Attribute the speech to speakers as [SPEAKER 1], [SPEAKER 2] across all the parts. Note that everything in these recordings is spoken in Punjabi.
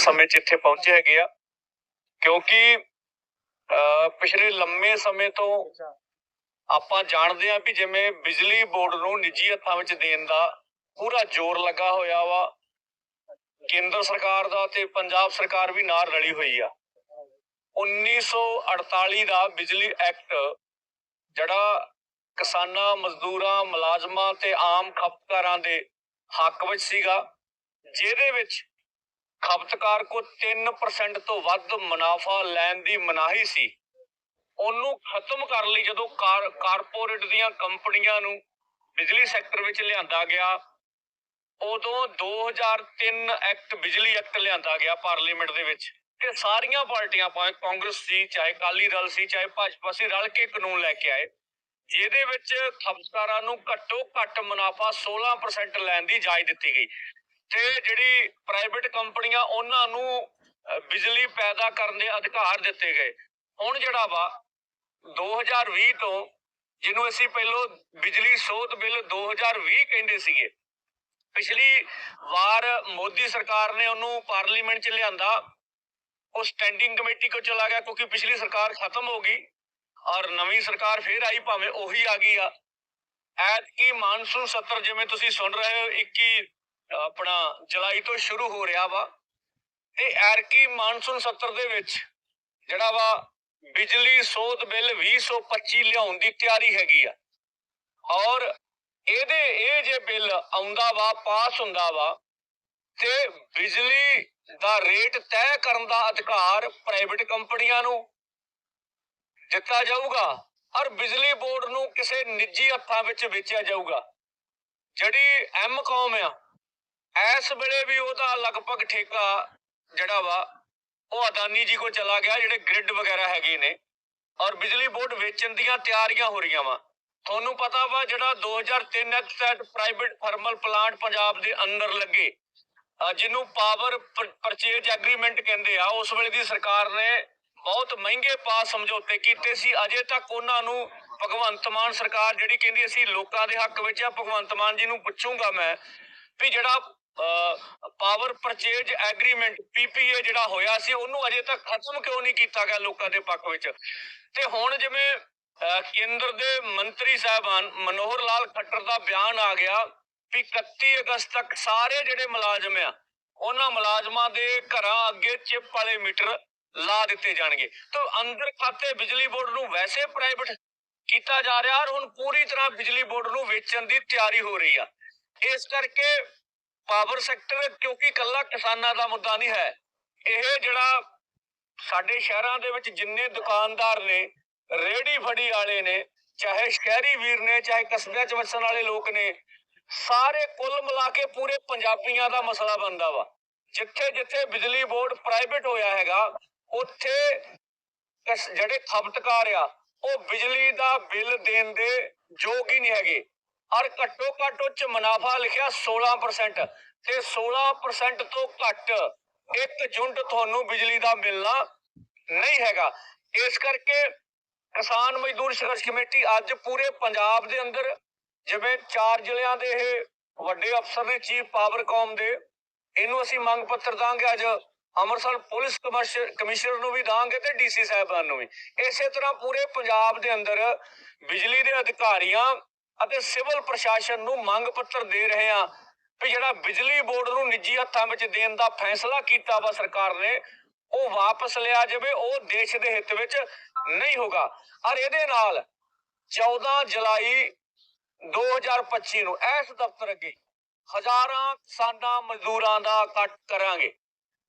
[SPEAKER 1] ਸਮੇਂ 'ਚ ਇੱਥੇ ਪਹੁੰਚੇ ਹੈਗੇ ਆ। ਕਿਉਂਕਿ ਪਿਛਲੇ ਲੰਮੇ ਸਮੇਂ ਤੋਂ ਆਪਾਂ ਜਾਣਦੇ ਆ ਵੀ ਜਿਵੇਂ ਬਿਜਲੀ ਬੋਰਡ ਨੂੰ ਨਿੱਜੀ ਹੱਥਾਂ ਵਿੱਚ ਦੇਣ ਦਾ ਪੂਰਾ ਜ਼ੋਰ ਲੱਗਾ ਹੋਇਆ ਵਾ ਕੇਂਦਰ ਸਰਕਾਰ ਦਾ ਤੇ ਪੰਜਾਬ ਸਰਕਾਰ ਵੀ ਨਾਲ ਰਲੀ ਹੋਈ ਆ। 1948 ਦਾ ਬਿਜਲੀ ਐਕਟ ਜਿਹੜਾ ਕਿਸਾਨਾਂ ਮਜ਼ਦੂਰਾਂ ਮੁਲਾਜ਼ਮਾਂ ਤੇ ਆਮ ਖਪਤਕਾਰਾਂ ਦੇ ਹੱਕ ਵਿੱਚ ਸੀਗਾ ਜਿਹਦੇ ਵਿੱਚ ਖਪਤਕਾਰ ਕੋ 3% ਤੋਂ ਵੱਧ ਮੁਨਾਫਾ ਲੈਣ ਦੀ ਮਨਾਹੀ ਸੀ। ਉਹਨੂੰ ਖਤਮ ਕਰਨ ਲਈ ਜਦੋਂ ਕਾਰਪੋਰੇਟ ਦੀਆਂ ਕੰਪਨੀਆਂ ਨੂੰ ਬਿਜਲੀ ਸੈਕਟਰ ਵਿੱਚ ਲਿਆਂਦਾ ਗਿਆ, ਉਦੋਂ 2003 ਐਕਟ, ਬਿਜਲੀ ਐਕਟ ਲਿਆਂਦਾ ਗਿਆ ਪਾਰਲੀਮੈਂਟ ਦੇ ਵਿੱਚ ਤੇ ਸਾਰੀਆਂ ਪਾਰਟੀਆਂ, ਭਾਵੇਂ ਕਾਂਗਰਸ ਸੀ, ਚਾਹੇ ਅਕਾਲੀ ਦਲ ਸੀ, ਚਾਹੇ ਭਾਜਪਾ ਸੀ, ਰਲ ਕੇ ਕਾਨੂੰਨ ਲੈ ਕੇ ਆਏ। ਜਿਹਦੇ ਵਿੱਚ ਖਪਤਕਾਰਾਂ ਨੂੰ ਘੱਟੋ ਘੱਟ ਮੁਨਾਫਾ 16% ਲੈਣ ਦੀ ਇਜਾਜ਼ਤ ਦਿੱਤੀ ਗਈ। ਤੇ ਜਿਹੜੀ ਪ੍ਰਾਈਵੇਟ ਕੰਪਨੀਆਂ ਉਹਨਾਂ ਨੂੰ ਬਿਜਲੀ ਪੈਦਾ ਕਰਨ ਦੇ ਅਧਿਕਾਰ ਦਿੱਤੇ ਗਏ। ਹੁਣ ਜਿਹੜਾ ਵਾ 2020 ਤੋਂ ਜਿਹਨੂੰ ਅਸੀਂ ਪਹਿਲਾਂ ਬਿਜਲੀ ਸੋਧ ਬਿੱਲ 2020 ਕਹਿੰਦੇ ਸੀਗੇ, ਪਿਛਲੀ ਵਾਰ ਮੋਦੀ ਸਰਕਾਰ ਨੇ ਉਹਨੂੰ ਪਾਰਲੀਮੈਂਟ 'ਚ ਲਿਆਂਦਾ, ਉਹ ਸਟੈਂਡਿੰਗ ਕਮੇਟੀ ਕੋ ਚਲਾ ਗਿਆ ਕਿਉਂਕਿ ਪਿਛਲੀ ਸਰਕਾਰ ਖਤਮ ਹੋ ਗਈ ਔਰ ਨਵੀਂ ਸਰਕਾਰ ਫੇਰ ਆਈ ਭਾਵੇਂ ਉਹੀ ਆ ਗਈ ਆ। ਐਤਕੀ ਮਾਨਸੂਨ ਸੱਤਰ ਜਿਵੇਂ ਤੁਸੀਂ ਸੁਣ ਰਹੇ ਹੋ 21 ਆਪਣਾ ਜੁਲਾਈ ਤੋਂ ਸ਼ੁਰੂ ਹੋ ਰਿਹਾ ਵਾ। ਤੇ ਐਤਕੀ ਮਾਨਸੂਨ ਸੱਤਰ ਦੇ ਵਿੱਚ ਜਿਹੜਾ ਵਾ ਬਿਜਲੀ, ਸੋਧ ਬਿੱਲ 2025 ਲਿਆਉਣ ਦੀ ਤਿਆਰੀ ਹੈਗੀ ਆ। ਔਰ ਇਹਦੇ ਇਹ ਜੇ ਬਿੱਲ ਆਉਂਦਾ ਵਾ, ਪਾਸ ਹੁੰਦਾ ਵਾ, ਤੇ ਬਿਜਲੀ ਦਾ ਰੇਟ ਤੈਅ ਕਰਨ ਦਾ ਅਧਿਕਾਰ ਪ੍ਰਾਈਵੇਟ ਕੰਪਨੀਆਂ ਨੂੰ ਦਿੱਤਾ ਜਾਊਗਾ ਔਰ ਬਿਜਲੀ ਬੋਰਡ ਨੂੰ ਕਿਸੇ ਨਿੱਜੀ ਹੱਥਾਂ ਵਿੱਚ ਵੇਚਿਆ ਜਾਊਗਾ। ਜਿਹੜੀ ਐਮਕਾਮ ਆ ਇਸ ਵੇਲੇ ਵੀ ਉਹਦਾ ਲਗਭਗ ਠੇਕਾ ਜਿਹੜਾ ਵਾ, ਉਹ ਅਦਾਨੀ ਜੀ ਕੋ ਚਲਾ ਗਿਆ, ਜਿਹੜੇ ਗ੍ਰਿਡ ਵਗੈਰਾ ਹੈਗੇ ਨੇ। ਔਰ ਬਿਜਲੀ ਬੋਰਡ ਵੇਚਣ ਦੀਆਂ ਤਿਆਰੀਆਂ ਹੋ ਰਹੀਆਂ ਵਾ। ਤੁਹਾਨੂੰ ਪਤਾ ਵਾ ਜਿਹੜਾ 2003 ਐਕਟ ਤਹਿਤ ਪ੍ਰਾਈਵੇਟ ਥਰਮਲ ਪਲਾਂਟ ਪੰਜਾਬ ਦੇ ਅੰਦਰ ਲੱਗੇ ਜਿਹਨੂੰ ਪਾਵਰ ਪਰਚੇਜ ਐਗਰੀਮੈਂਟ ਕਹਿੰਦੇ ਆ, ਉਸ ਵੇਲੇ ਦੀ ਸਰਕਾਰ ਨੇ ਬਹੁਤ ਮਹਿੰਗੇ ਪਾਸ ਸਮਝੌਤੇ ਕੀਤੇ ਸੀ। ਅਜੇ ਤੱਕ ਉਹਨਾਂ ਨੂੰ ਭਗਵੰਤ ਮਾਨ ਸਰਕਾਰ ਜਿਹੜੀ ਕਹਿੰਦੀ ਅਸੀਂ ਲੋਕਾਂ ਦੇ ਹੱਕ ਵਿੱਚ ਆ, ਭਗਵੰਤ ਮਾਨ ਜੀ ਨੂੰ ਪੁੱਛੂੰਗਾ ਮੈਂ ਵੀ ਜਿਹੜਾ ਪਾਵਰ ਪਰਚੇਜ ਐਗਰੀਮੈਂਟ ਪੀਪੀਏ ਜਿਹੜਾ ਹੋਇਆ ਸੀ, ਉਹਨੂੰ ਅਜੇ ਤੱਕ ਖਤਮ ਕਿਉਂ ਨਹੀਂ ਕੀਤਾ ਗਿਆ ਲੋਕਾਂ ਦੇ ਪੱਖ ਵਿੱਚ? ਤੇ ਹੁਣ ਜਿਵੇਂ ਕੇਂਦਰ ਦੇ ਮੰਤਰੀ ਸਾਹਿਬਾਨ ਮਨੋਹਰ ਲਾਲ ਖੱਟਰ ਦਾ ਬਿਆਨ ਆ ਗਿਆ ਵੀ 31 ਅਗਸਤ ਤੱਕ ਸਾਰੇ ਜਿਹੜੇ ਮੁਲਾਜ਼ਮ ਆ, ਉਹਨਾਂ ਮੁਲਾਜ਼ਮਾਂ ਦੇ ਘਰਾਂ ਅੱਗੇ ਚਿਪ ਵਾਲੇ ਮੀਟਰ ਲਾ ਦਿੱਤੇ ਜਾਣਗੇ। ਤਾਂ ਅੰਦਰ ਖਾਤੇ ਬਿਜਲੀ ਬੋਰਡ ਨੂੰ ਵੈਸੇ ਪ੍ਰਾਈਵੇਟ ਕੀਤਾ ਜਾ ਰਿਹਾ ਔਰ ਹੁਣ ਪੂਰੀ ਤਰ੍ਹਾਂ ਬਿਜਲੀ ਬੋਰਡ ਨੂੰ ਵੇਚਣ ਦੀ ਤਿਆਰੀ ਹੋ ਰਹੀ ਆ। ਇਸ ਕਰਕੇ ਪਾਵਰ ਸੈਕਟਰ ਕਿਉਂਕਿ ਕੱਲਾ ਕਿਸਾਨਾਂ ਦਾ ਮੁੱਦਾ ਨਹੀਂ ਹੈ। ਇਹ ਜਿਹੜਾ ਸਾਡੇ ਸ਼ਹਿਰਾਂ ਦੇ ਵਿੱਚ ਜਿੰਨੇ ਦੁਕਾਨਦਾਰ ਨੇ ਰੇੜੀ ਫੜੀ ਵਾਲੇ ਨੇ, ਚਾਹੇ ਸ਼ਹਿਰੀ ਵੀਰ ਨੇ, ਚਾਹੇ ਕਸਬਿਆਂ 'ਚ ਵਸਣ ਵਾਲੇ ਲੋਕ ਨੇ, ਸਾਰੇ ਕੁੱਲ ਮਿਲਾ ਕੇ ਪੂਰੇ ਪੰਜਾਬੀਆਂ ਦਾ ਮਸਲਾ ਬਣਦਾ ਵਾ। ਜਿੱਥੇ ਜਿੱਥੇ ਬਿਜਲੀ ਬੋਰਡ ਪ੍ਰਾਈਵੇਟ ਹੋਇਆ ਹੈਗਾ, ਉੱਥੇ ਜਿਹੜੇ ਖਪਤਕਾਰ ਆ, ਉਹ ਬਿਜਲੀ ਦਾ ਬਿੱਲ ਦੇਣ ਦੇ ਯੋਗ ਹੀ ਨਹੀਂ ਹੈਗੇ। ਔਰ ਘੱਟੋ ਘੱਟ ਉੱਚ ਮੁਨਾਫਾ ਲਿਖਿਆ 16% ਤੇ 16% ਤੋਂ ਘੱਟ ਇੱਕ ਯੂਨਿਟ ਤੁਹਾਨੂੰ ਬਿਜਲੀ ਦਾ ਮਿਲਣਾ ਨਹੀਂ ਹੈਗਾ। ਇਸ ਕਰਕੇ ਕਿਸਾਨ ਮਜ਼ਦੂਰ ਸੰਘਰਸ਼ ਕਮੇਟੀ ਅੱਜ ਪੂਰੇ ਪੰਜਾਬ ਦੇ ਅੰਦਰ ਜਿਵੇਂ ਚਾਰ ਜ਼ਿਲ੍ਹਿਆਂ ਦੇ ਇਹ ਵੱਡੇ ਅਫਸਰ ਨੇ ਚੀਫ ਪਾਵਰ ਕਾਮ ਦੇ, ਇਹਨੂੰ ਅਸੀਂ ਮੰਗ ਪੱਤਰ ਦਾਂਗੇ ਅੱਜ। ਅੰਮ੍ਰਿਤਸਰ ਪੁਲਿਸ ਕਮਿਸ਼ਨ- ਕਮਿਸ਼ਨਰ ਨੂੰ ਵੀ ਦਾਂਗੇ ਤੇ ਡੀਸੀ ਸਾਹਿਬਾਨ ਨੂੰ ਵੀ। ਇਸੇ ਤਰ੍ਹਾਂ ਪੂਰੇ ਪੰਜਾਬ ਦੇ ਅੰਦਰ ਬਿਜਲੀ ਦੇ ਅਧਿਕਾਰੀਆਂ ਅਤੇ ਸਿਵਲ ਪ੍ਰਸ਼ਾਸਨ ਨੂੰ ਮੰਗ ਪੱਤਰ ਦੇ ਰਹੇ ਆ ਵੀ ਜਿਹੜਾ ਬਿਜਲੀ ਬੋਰਡ ਨੂੰ ਨਿੱਜੀ ਹੱਥਾਂ ਵਿੱਚ ਦੇਣ ਦਾ ਫੈਸਲਾ ਕੀਤਾ ਵਾ ਸਰਕਾਰ ਨੇ, ਉਹ ਵਾਪਸ ਲਿਆ ਜਾਵੇ, ਉਹ ਦੇਸ਼ ਦੇ ਹਿੱਤ ਵਿੱਚ ਨਹੀਂ ਹੋਗਾ। ਔਰ ਇਹਦੇ ਨਾਲ 14 ਜੁਲਾਈ 2025 ਨੂੰ ਇਸ ਦਫ਼ਤਰ ਅੱਗੇ ਹਜ਼ਾਰਾਂ ਕਿਸਾਨਾਂ ਮਜ਼ਦੂਰਾਂ ਦਾ ਇਕੱਠ ਕਰਾਂਗੇ।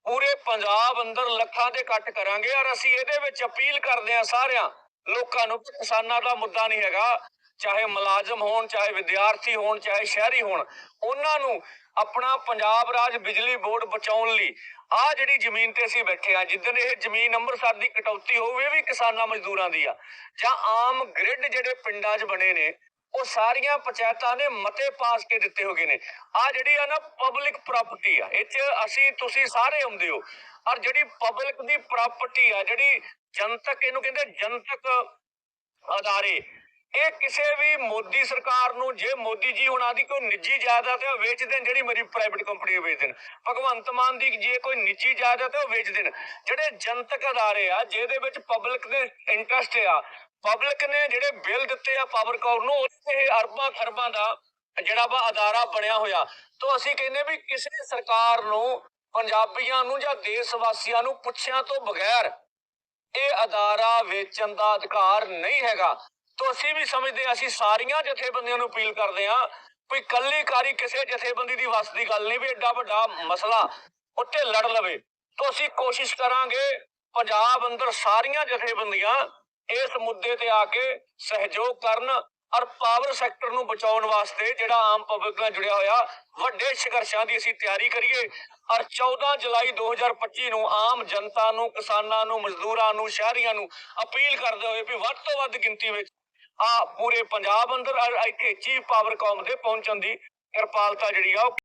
[SPEAKER 1] ਪੂਰੇ ਪੰਜਾਬ ਅੰਦਰ ਲੱਖਾਂ ਦੇ ਇਕੱਠ ਕਰਾਂਗੇ ਔਰ ਅਸੀਂ ਇਹਦੇ ਵਿੱਚ ਅਪੀਲ ਕਰਦੇ ਹਾਂ ਸਾਰਿਆਂ ਲੋਕਾਂ ਨੂੰ ਕਿ ਕਿਸਾਨਾਂ ਦਾ ਮੁੱਦਾ ਨਹੀਂ ਹੈਗਾ। ਚਾਹੇ ਮੁਲਾਜ਼ਮ ਹੋਣ, ਚਾਹੇ ਵਿਦਿਆਰਥੀ ਹੋਣ, ਚਾਹੇ ਸ਼ਹਿਰੀ ਹੋਣ, ਉਹਨਾਂ ਨੂੰ ਆਪਣਾ ਪੰਜਾਬ ਰਾਜ ਬਿਜਲੀ ਬੋਰਡ ਬਚਾਉਣ ਲਈ ਆ ਜਿਹੜੀ ਜ਼ਮੀਨ ਤੇ ਅਸੀਂ ਬੈਠੇ ਆ ਜਿੱਦਨ ਇਹ ਜ਼ਮੀਨ ਅੰਮ੍ਰਿਤਸਰ ਦੀ ਕਟੌਤੀ ਹੋਵੇ ਵੀ ਕਿਸਾਨਾਂ ਮਜ਼ਦੂਰਾਂ ਦੀ ਆ। ਜਾਂ ਆਮ ਗ੍ਰਿਡ ਜਿਹੜੇ ਪਿੰਡਾਂ 'ਚ ਬਣੇ ਨੇ, ਉਹ ਸਾਰੀਆਂ ਪੰਚਾਇਤਾਂ ਨੇ ਮਤੇ ਪਾਸ ਕੇ ਦਿੱਤੇ ਹੋਗੇ ਨੇ। ਆ ਜਿਹੜੀ ਆ ਨਾ ਪਬਲਿਕ ਪ੍ਰਾਪਰਟੀ ਆ, ਇਹ 'ਚ ਅਸੀਂ, ਤੁਸੀਂ ਸਾਰੇ ਆਉਂਦੇ ਹੋ। ਔਰ ਜਿਹੜੀ ਪਬਲਿਕ ਦੀ ਪ੍ਰਾਪਰਟੀ ਆ, ਜਿਹੜੀ ਜਨਤਕ, ਇਹਨੂੰ ਕਹਿੰਦੇ ਜਨਤਕ ਅਦਾਰੇ ਇਹ ਕਿਸੇ ਵੀ ਮੋਦੀ ਸਰਕਾਰ ਨੂੰ, ਜੇ ਮੋਦੀ ਜੀ ਹੁਣਾਂ ਦੀ ਕੋਈ ਨਿੱਜੀ ਜਾਇਦਾਦ ਹੈ, ਉਹ ਵੇਚ ਦੇਣ ਜਿਹੜੀ ਮੇਰੀ ਪ੍ਰਾਈਵੇਟ ਕੰਪਨੀ ਵੇਚ ਦੇਣ ਭਗਵੰਤ ਮਾਨ ਦੀ ਜੇ ਕੋਈ ਨਿੱਜੀ ਜਾਇਦਾਦ ਹੈ, ਉਹ ਵੇਚ ਦੇਣ ਜਿਹੜੇ ਜਨਤਕ ਅਦਾਰੇ ਆ, ਜਿਹਦੇ ਵਿੱਚ ਪਬਲਿਕ ਦੇ ਇੰਟਰਸਟ ਆ ਪਬਲਿਕ ਨੇ ਜਿਹੜੇ ਬਿੱਲ ਦਿੱਤੇ ਆ ਪਾਵਰਕੌਰ ਨੂੰ ਇਹ ਅਰਬਾਂ ਖਰਬਾਂ ਦਾ ਜਿਹੜਾ ਵਾ ਅਦਾਰਾ ਬਣਿਆ ਹੋਇਆ। ਤੋਂ ਅਸੀਂ ਕਹਿੰਦੇ ਵੀ ਕਿਸੇ ਸਰਕਾਰ ਨੂੰ, ਪੰਜਾਬੀਆਂ ਨੂੰ ਜਾਂ ਦੇਸ਼ ਵਾਸੀਆਂ ਨੂੰ ਪੁੱਛਿਆਂ ਤੋਂ ਬਗੈਰ, ਇਹ ਅਦਾਰਾ ਵੇਚਣ ਦਾ ਅਧਿਕਾਰ ਨਹੀਂ ਹੈਗਾ। ਤੋਂ ਅਸੀਂ ਵੀ ਸਮਝਦੇ ਹਾਂ, ਅਸੀਂ ਸਾਰੀਆਂ ਜਥੇਬੰਦੀਆਂ ਨੂੰ ਅਪੀਲ ਕਰਦੇ ਹਾਂ ਵੀ ਕੱਲੀ ਕਾਰੀ ਕਿਸੇ ਜਥੇਬੰਦੀ ਦੀ ਵਸ ਦੀ ਗੱਲ ਨਹੀਂ ਵੀ ਐਡਾ ਵੱਡਾ ਮਸਲਾ ਉੱਤੇ ਲੜ ਲਵੇ। ਤੋਂ ਅਸੀਂ ਕੋਸ਼ਿਸ਼ ਕਰਾਂਗੇ ਪੰਜਾਬ ਅੰਦਰ ਸਾਰੀਆਂ ਜਥੇਬੰਦੀਆਂ ਇਸ ਮੁੱਦੇ ਤੇ ਆ ਕੇ ਸਹਿਯੋਗ ਕਰਨ ਔਰ ਪਾਵਰ ਸੈਕਟਰ ਨੂੰ ਬਚਾਉਣ ਵਾਸਤੇ ਜਿਹੜਾ ਆਮ ਪਬਲਿਕ ਨਾਲ ਜੁੜਿਆ ਹੋਇਆ ਵੱਡੇ ਸੰਘਰਸ਼ਾਂ ਦੀ ਅਸੀਂ ਤਿਆਰੀ ਕਰੀਏ ਔਰ 14 ਜੁਲਾਈ 2025 ਨੂੰ ਆਮ ਜਨਤਾ ਨੂੰ ਕਿਸਾਨਾਂ ਨੂੰ ਮਜ਼ਦੂਰਾਂ ਨੂੰ ਸ਼ਹਿਰੀਆਂ ਨੂੰ ਅਪੀਲ ਕਰਦੇ ਹੋਏ ਵੀ ਵੱਧ ਤੋਂ ਵੱਧ ਗਿਣਤੀ ਵਿੱਚ ਆ ਪੂਰੇ ਪੰਜਾਬ ਅੰਦਰ ਇੱਥੇ ਚੀਫ ਪਾਵਰ ਕੌਮ ਦੇ ਪਹੁੰਚਣ ਦੀ ਕਿਰਪਾਲਤਾ ਜਿਹੜੀ ਆ ਉਹ